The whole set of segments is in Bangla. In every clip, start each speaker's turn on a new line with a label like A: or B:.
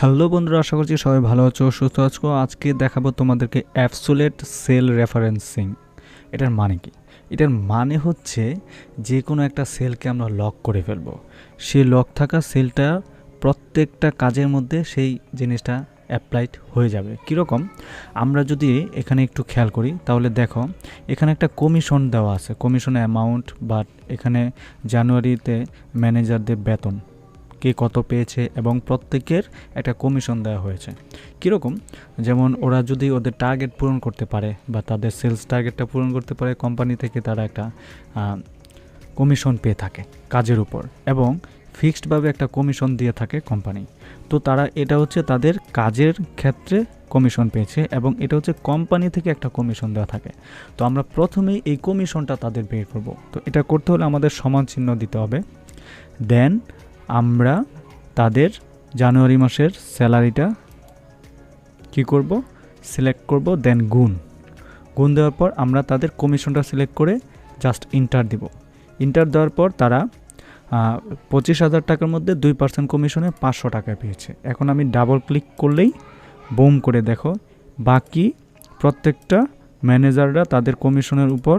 A: হ্যালো বন্ধুরা, আশা করছি সবাই ভালো আছো, সুস্থ আছো। আজকে দেখাবো তোমাদেরকে অ্যাবসোলেট সেল রেফারেন্সিং। এটার মানে কি? এটার মানে হচ্ছে যে কোনো একটা সেলকে আমরা লক করে ফেলব। সেই লক থাকা সেলটা প্রত্যেকটা কাজের মধ্যে সেই জিনিসটা অ্যাপ্লাইড হয়ে যাবে। কীরকম? আমরা যদি এখানে একটু খেয়াল করি, তাহলে দেখো, এখানে একটা কমিশন দেওয়া আছে। কমিশনের অ্যামাউন্ট, বাট এখানে জানুয়ারিতে ম্যানেজারদের বেতন। কে কত পেয়েছে এবং প্রত্যেকের একটা কমিশন দেওয়া হয়েছে। কীরকম? যেমন ওরা যদি ওদের টার্গেট পূরণ করতে পারে বা তাদের সেলস টার্গেটটা পূরণ করতে পারে, কোম্পানি থেকে তারা একটা কমিশন পেয়ে থাকে কাজের উপর এবং ফিক্সডভাবে একটা কমিশন দিয়ে থাকে কোম্পানি। তো তারা, এটা হচ্ছে তাদের কাজের ক্ষেত্রে কমিশন পেয়েছে এবং এটা হচ্ছে কোম্পানি থেকে একটা কমিশন দেওয়া থাকে। তো আমরা প্রথমেই এই কমিশনটা তাদের বের করব। তো এটা করতে হলে আমাদের সমান চিহ্ন দিতে হবে। দেন আমরা তাদের জানুয়ারি মাসের স্যালারিটা কি করব? সিলেক্ট করব, দেন গুণ। গুণ দেওয়ার পর আমরা তাদের কমিশনটা সিলেক্ট করে জাস্ট ইন্টার দিব। ইন্টার দেওয়ার পর তারা পঁচিশ হাজার টাকার মধ্যে দুই পার্সেন্ট কমিশনে পাঁচশো টাকা পেয়েছে। এখন আমি ডাবল ক্লিক করলেই বোম করে দেখো, বাকি প্রত্যেকটা ম্যানেজাররা তাদের কমিশনের উপর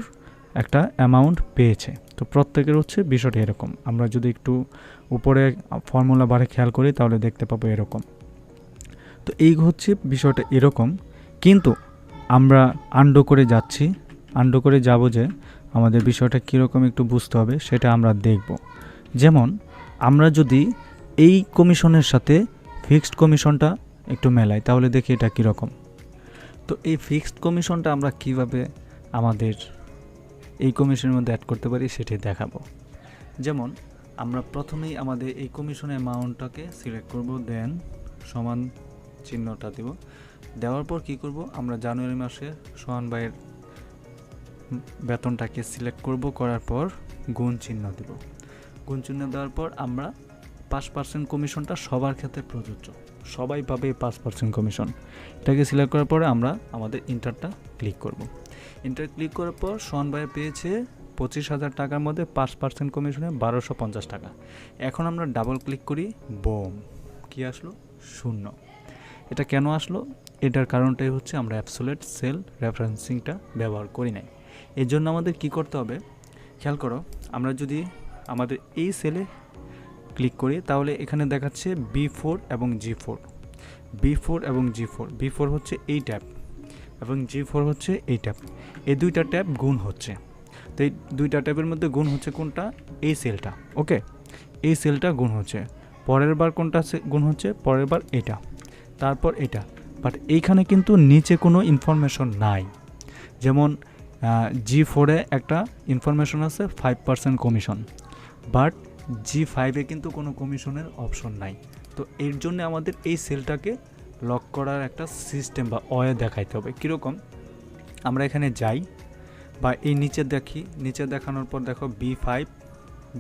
A: একটা অ্যামাউন্ট পেয়েছে। তো প্রত্যেকের হচ্ছে বিষয়টি এরকম। আমরা যদি একটু উপরে ফর্মুলা বারে খেয়াল করি, তাহলে দেখতে পাবো এরকম। তো এই হচ্ছে বিষয়টা এরকম। কিন্তু আমরা আন্ডো করে যাচ্ছি। আন্ডো করে যাব যে আমাদের বিষয়টা কীরকম একটু বুঝতে হবে, সেটা আমরা দেখব। যেমন, আমরা যদি এই কমিশনের সাথে ফিক্সড কমিশনটা একটু মেলাই, তাহলে দেখি এটা কীরকম। তো এই ফিক্সড কমিশনটা আমরা কীভাবে আমাদের এই কমিশনের মধ্যে অ্যাড করতে পারি সেটি দেখাবো। যেমন, আমরা প্রথমেই আমাদের এই কমিশন অ্যামাউন্টটাকে সিলেক্ট করব দেন সমান চিহ্নটা দেব। দেওয়ার পর কি করব? আমরা জানুয়ারি মাসে সোহান ভাইয়ের বেতনটাকে সিলেক্ট করব, করার পর গুণ চিহ্ন দেব। গুণ চিহ্ন দেওয়ার পর আমরা পাঁচ পার্সেন্ট কমিশনটা সবার ক্ষেত্রে প্রযোজ্য। সবাই পাবে পাঁচ পার্সেন্ট কমিশন। এটাকে সিলেক্ট করার পরে আমরা আমাদের ইন্টারটা ক্লিক করব। ইন্টার ক্লিক করার পর সোহান ভাই পেয়েছে পঁচিশ হাজার টাকার মধ্যে পাঁচ পার্সেন্ট কমিশনে বারোশো পঞ্চাশ টাকা। এখন আমরা ডাবল ক্লিক করি বোম কি আসলো? শূন্য। এটা কেন আসলো? এটার কারণটাই হচ্ছে আমরা অ্যাপসোলেট সেল রেফারেন্সিংটা ব্যবহার করি নাই। এর জন্য আমাদের কি করতে হবে? খেয়াল করো, আমরা যদি আমাদের এই সেলে ক্লিক করি, তাহলে এখানে দেখাচ্ছে বি ফোর এবং জি ফোর বি ফোর এবং জি ফোর বি ফোর হচ্ছে এই ট্যাব। এবং জি ফোর হচ্ছে এই ট্যাব। এই দুইটা ট্যাব গুণ হচ্ছে। তো এই দুইটা ট্যাবের মধ্যে গুণ হচ্ছে কোনটা? এই সেলটা, ওকে? এই সেলটা গুণ হচ্ছে। পরের বার কোনটা গুণ হচ্ছে? পরের বার এটা। তারপর এটা। বাট এইখানে কিন্তু নিচে কোনো ইনফরমেশন নাই। যেমন জি ফোরে একটা ইনফরমেশন আছে five percent commission but G ফাইভে কিন্তু কোনো কমিশনের অপশন নাই। তো এর জন্য আমাদের এই সেলটাকে লক করার একটা সিস্টেম বা অয়ে দেখাইতে হবে। কীরকম? আমরা এখানে যাই বা এই নিচে দেখি। নিচে দেখানোর পর দেখো বি ফাইভ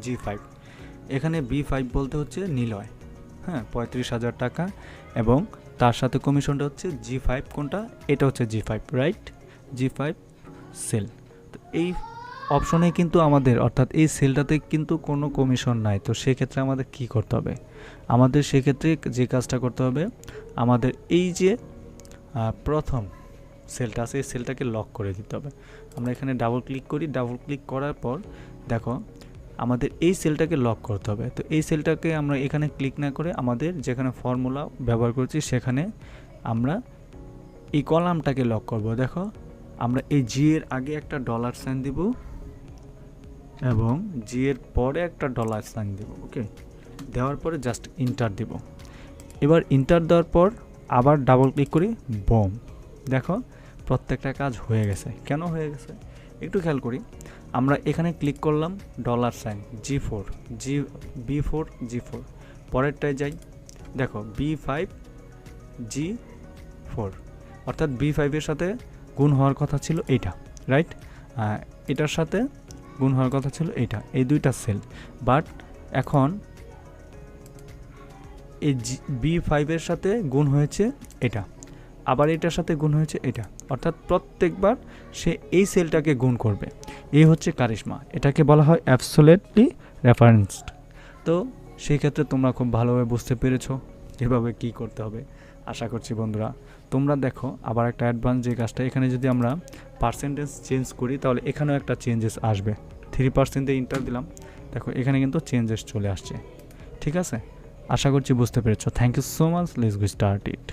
A: জি ফাইভ এখানে বি ফাইভ বলতে হচ্ছে নিলয়। হ্যাঁ পঁয়ত্রিশ হাজার টাকা এবং তার সাথে কমিশনটা হচ্ছে জি ফাইভ কোনটা? এটা হচ্ছে G five right G five cell তো এই অপশনে কিন্তু আমাদের, অর্থাৎ এই সেলটাতে কিন্তু কোনো কমিশন নাই। তো সেক্ষেত্রে আমাদের কি করতে হবে? আমাদের সেক্ষেত্রে যে কাজটা করতে হবে, আমাদের এই যে প্রথম সেলটা আছে, এই সেলটাকে লক করে দিতে হবে। আমরা এখানে ডাবল ক্লিক করি ডাবল ক্লিক করার পর দেখো, আমাদের এই সেলটাকে লক করতে হবে। তো এই সেলটাকে আমরা এখানে ক্লিক না করে আমাদের যেখানে ফর্মুলা ব্যবহার করছি, সেখানে আমরা এই কলামটাকে লক করব। দেখো, আমরা এই জি এর আগে একটা ডলার সাইন দিব। এবং জি এর পরে একটা ডলার সাইন দিব ওকে দেওয়ার পরে জাস্ট ইন্টার দিব। এবার ইন্টার দেওয়ার পর আবার ডাবল ক্লিক করি বম দেখো, প্রত্যেকটা কাজ হয়ে গেছে। কেন হয়ে গেছে? একটু খেয়াল করি। আমরা এখানে ক্লিক করলাম dollar sign G four G B four G four পরেরটায় যাই, দেখো বি ফাইভ জি ফোর অর্থাৎ বি ফাইভের সাথে গুণ হওয়ার কথা ছিল এইটা রাইট এটার সাথে গুণ হওয়ার কথা ছিল এইটা, এই দুইটা সেল বাট এখন এই বি ফাইভের সাথে গুণ হয়েছে এটা, আবার এটার সাথে গুণ হয়েছে এটা। অর্থাৎ প্রত্যেকবার সে এই সেলটাকে গুণ করবে। এই হচ্ছে কারিশমা, এটাকে বলা হয় অ্যাবসোলেটলি রেফারেন্সড তো সেই ক্ষেত্রে তোমরা খুব ভালোভাবে বুঝতে পেরেছ যেভাবে কি করতে হবে। আশা করছি বন্ধুরা, তোমরা দেখো আবার একটা অ্যাডভান্স যে কাজটা, এখানে যদি আমরা পার্সেন্টেজ চেঞ্জ করি, তাহলে এখানেও একটা চেঞ্জেস আসবে। থ্রি পার্সেন্টে ইন্টার দিলাম, দেখো এখানে কিন্তু চেঞ্জেস চলে আসছে। ঠিক আছে? আশা করছি বুঝতে পেরেছ। Thank you so much let's go start it